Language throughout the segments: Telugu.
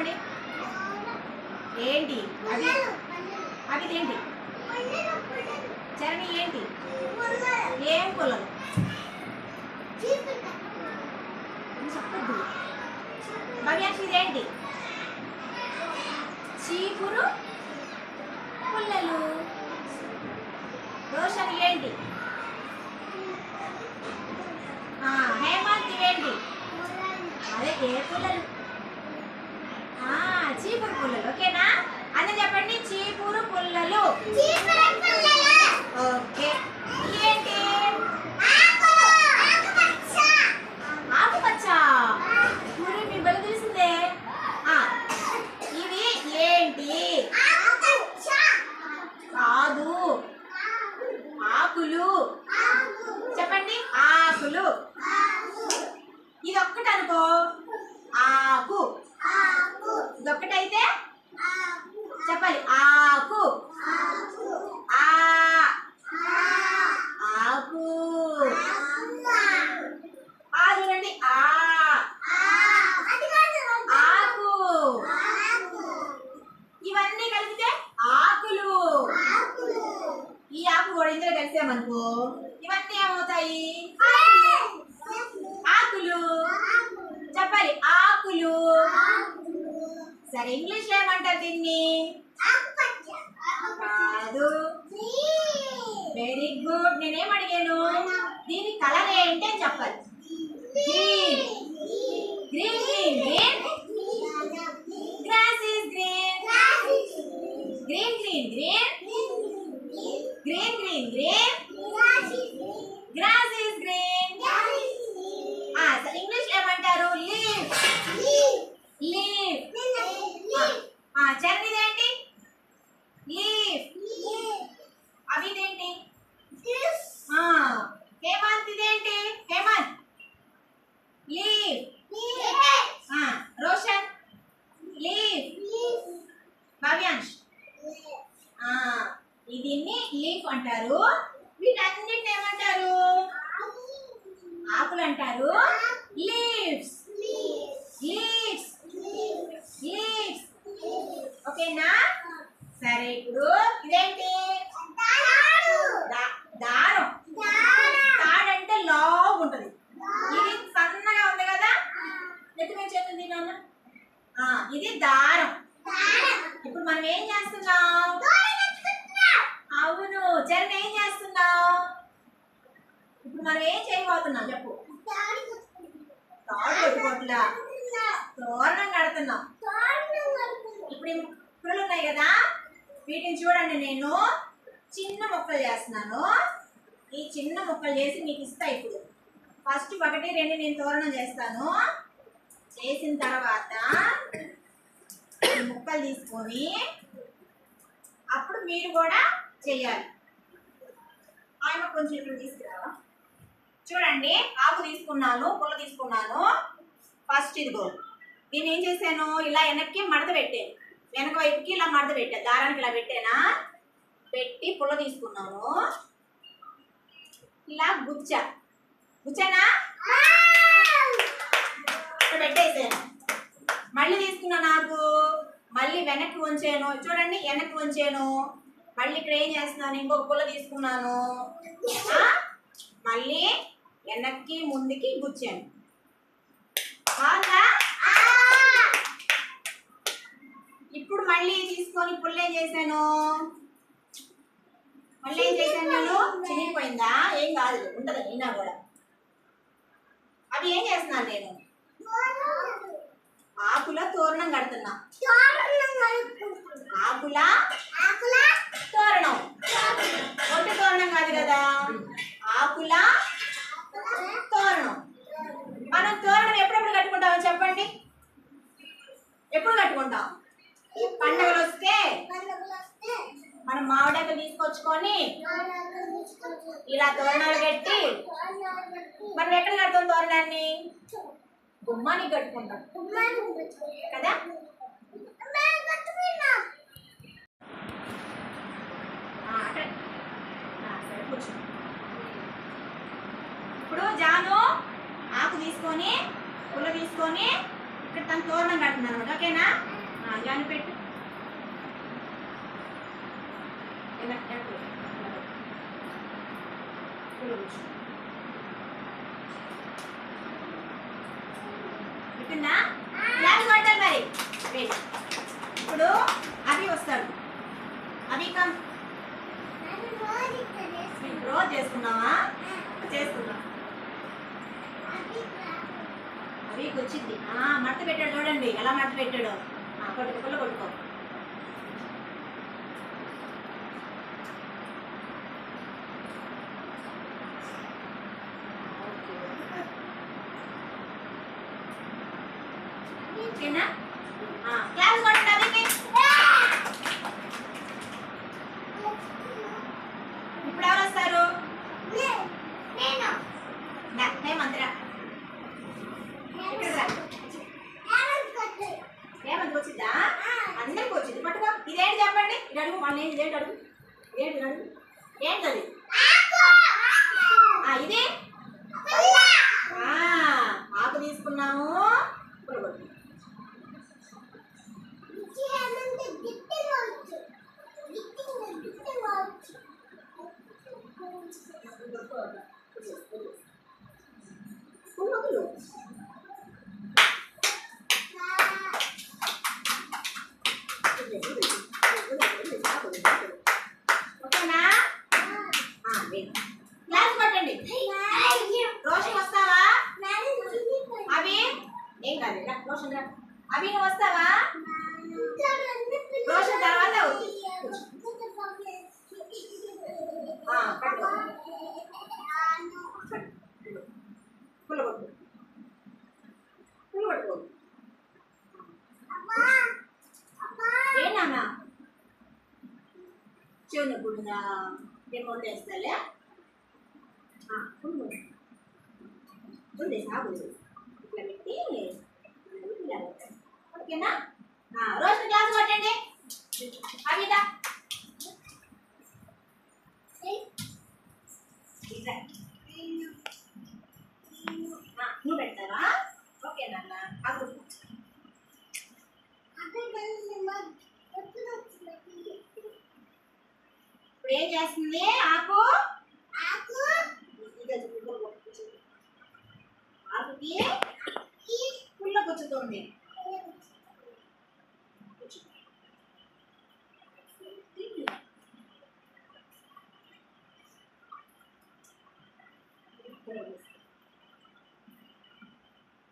చెప్పండి. ఏంటి? అది అవి ఏంటి? చరణి ఏంటి? ఏం పొలం చెప్పద్దు. భవ్యాక్షి ఇదేంటి చీపురు పుల్లలు. రోషన్ ఏంటి? హేమంత్ ఇవేంటి అదే ఏ పుల్లలు? చీపురు పుల్లలు ఓకేనా? అన్న చెప్పండి చీపురు పుల్లలు. ఓకే. ఏంటి? ఆకుపచ్చ. మరి మీ బలి తెలిసిందే? ఇవి ఏంటి? కాదు. ఆకులు. చెప్పండి ఆకులు. ఇది ఒక్కటి అనుకో ఆకు ఇదొక్కటైతే చెప్పాలి ఆకు ఆ ఆకు ఆ చూడండి ఆ ఆకు ఇవన్నీ కలిపితే ఆకులు ఈ ఆకు కూడా ఇందులో కలిసామనుకో ఇవన్నీ ఏమవుతాయి ఆకులు చెప్పాలి ఆకులు సరే ఇంగ్లీష్లో ఏమంటారు దీన్ని కాదు వెరీ గుడ్ నేనేం అడిగాను? దీని కలర్ ఏంటి అని చెప్పాలి. లీఫ్ అంటారు వీటన్నిటిని ఏమంటారు ఆకులు అంటారు లీవ్స్. లీవ్స్. లీవ్స్. ఓకేనా? సరే ఇప్పుడు ఇదేంటి దా- దారం తాడంటే లావు ఉంటది ఇది సన్నగా ఉంది కదా నెత్తి మీద చేతుంది నాన్న ఆ, ఇది దారం ఇప్పుడు మనం ఏం చేస్తున్నాం అవును చరణ్ ఏం చేస్తున్నాం ఇప్పుడు మనం ఏం చేయబోతున్నాం చెప్పు. తాడు తోరణం కడుతున్నాం ఇప్పుడు ముక్కలు ఉన్నాయి కదా వీటిని చూడండి నేను. చిన్న ముక్కలు చేస్తున్నాను. ఈ చిన్న ముక్కలు చేసి మీకు ఇస్తా ఇప్పుడు. ఫస్ట్ ఒకటి రెండు నేను తోరణం చేస్తాను. చేసిన తర్వాత ముక్కలు తీసుకొని అప్పుడు మీరు కూడా చెయ్యాలి. ఆయన కొంచెం ఇక్కడ తీసుకురావా? చూడండి ఆకు తీసుకున్నాను పుల్ల తీసుకున్నాను. ఫస్ట్ ఇదిగో నేను ఏం చేశాను? ఇలా వెనక్కి మడత పెట్టాను. వెనక వైపుకి ఇలా మడత పెట్టాను దారానికి ఇలా పెట్టానా? పెట్టి పుల్ల తీసుకున్నాను. ఇలా గుచ్చ. గుచ్చానా? పెట్టేసాను మళ్ళీ తీసుకున్నా నాకు మళ్ళీ వెనక్కి వంచాను. చూడండి వెనక్కి వంచాను. మళ్ళీ ఇక్కడ ఏం చేస్తున్నాను? ఇంకొక పుల్ల తీసుకున్నాను. మళ్ళీ వెనక్కి ముందుకి గుచ్చాను బాగుందా? ఇప్పుడు మళ్ళీ తీసుకొని పుల్ల ఏం చేశాను. మళ్ళీ ఏం చేశాను నేను? చినిగిపోయిందా? ఏం కాదు ఉంటది అయినా కూడా. అవి ఏం చేస్తున్నాను నేను? ఆకుల తోరణం కడుతున్నా. ఆకుల? తోరణం. ఒట్టి తోరణం కాదు కదా. ఆకుల తోరణం మనం తోరణం ఎప్పుడెప్పుడు చెప్పండి? ఎప్పుడు కట్టుకుంటాం? పండగలు వస్తే మనం మామిడాకులు తీసుకొచ్చుకొని ఇలా తోరణాలు కట్టి మనం ఎక్కడ కడతాం తోరణాన్ని? గుమ్మానికి కట్టుకుంటాం. కదా? సరే. ఇప్పుడు జాను ఆకు తీసుకొని పుల్ల తీసుకొని ఇక్కడ తన తోరణం కడుతున్నాను అనమాట ఓకేనా జాను పెట్టు. పెట్టిందా క్లాస్ కొట్టాలి మరి. ఇప్పుడు అవి వస్తాడు. అవి కమ్ రోజు చేసుకున్నావా? చేసుకున్నాం అవి వచ్చింది. ఆ, మడత పెట్టాడు చూడండి. ఎలా మడత పెట్టాడు. ఆ, కొట్టుకో పుల్ల కొట్టుకో ఓకేనా ఆ, క్లాస్ కొట్టండి అవికి ఇప్పుడు ఎవరు వస్తారు దా, హేమంత్ రా. ఇక్కడ రా. హేమంత్ వచ్చిందా అందరికి వచ్చింది పట్టుకో ఇదేంటి చెప్పండి ఇది అడుగు వాళ్ళు ఏంటి ఇదేంటి అడుగు ఏంటి ఇది అడుగు ఏంటది ఆ, ఇది ఆ, ఆకు తీసుకున్నాము ఇప్పుడు కొట్టు. పువ్వు వదులు. ఓకేనా ఆ, వెళ్ళు. క్లాస్ కొట్టండి రోషన్ వస్తావా అవి ఏం కాదు రా, రోషన్ రా అవి నువ్వు వస్తావా రోషన్ తర్వాత ఆ, పట్టుకో. ఏ నాన్న? చెవి నొప్పుందా నేను వంట వేస్తాలే ఉంది సాగు ఇట్లా పెట్టి ఓకేనా? రోజు క్లాస్ కొట్టండి. అవిదా ఇట్లా. ఆ, నువ్వు పెడతావా ఓకే నాన్న అప్పుడు ఇప్పుడు ఏం చేస్తుంది? ఆకు ఇదిగో చూడు, పుల్ల కూర్చుంది. ఆకుకి పుల్ల కూర్చుతుంది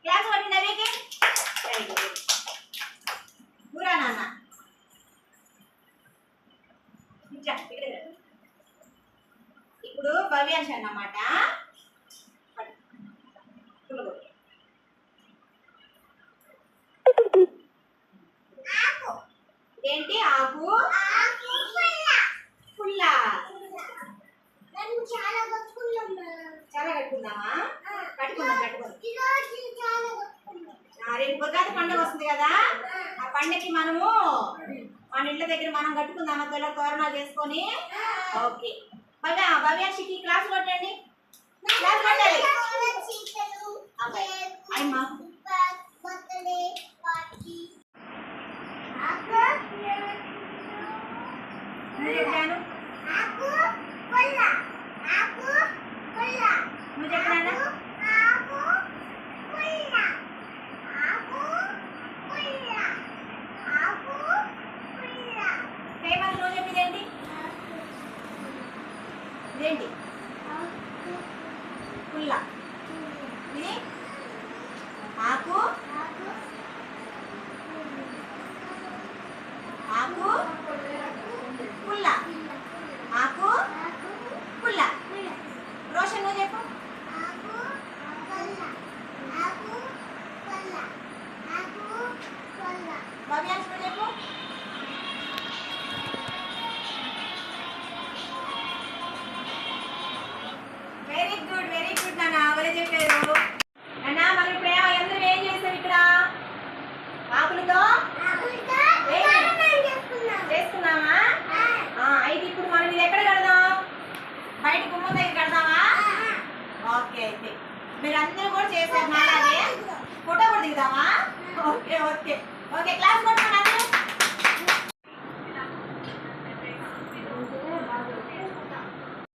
క్లాస్ పట్టింది అవికి వెరీ గుడ్ కూరా నాన్న ఇట్లా, ఇక్కడ రా. ఇప్పుడు భవ్యాంశ అన్నమాట. ఏంటి ఆకు? పుల్ల. చాలా కట్టుకుందామా? కట్టుకుందాం కట్టుకుందాం. ఆ, రేపు బుర్గాది పండుగ వస్తుంది కదా. ఆ పండగకి మనము మన ఇంట్ల దగ్గర మనం కట్టుకుందాం అక్కడ తోరణాలు చేసుకొని ఓకే. భవ్య భవ్యాషికి క్లాస్ కొట్టండి. క్లాస్ కొట్టాలి. నువ్వు చెప్పాను నువ్వు చెప్పినా హేమంత్ నువ్వు చెప్పింది ఏంటి ఇదేంటి? పుల్ల. ఇది? ఆకు? ఆకు? పుల్ల. ఆకు?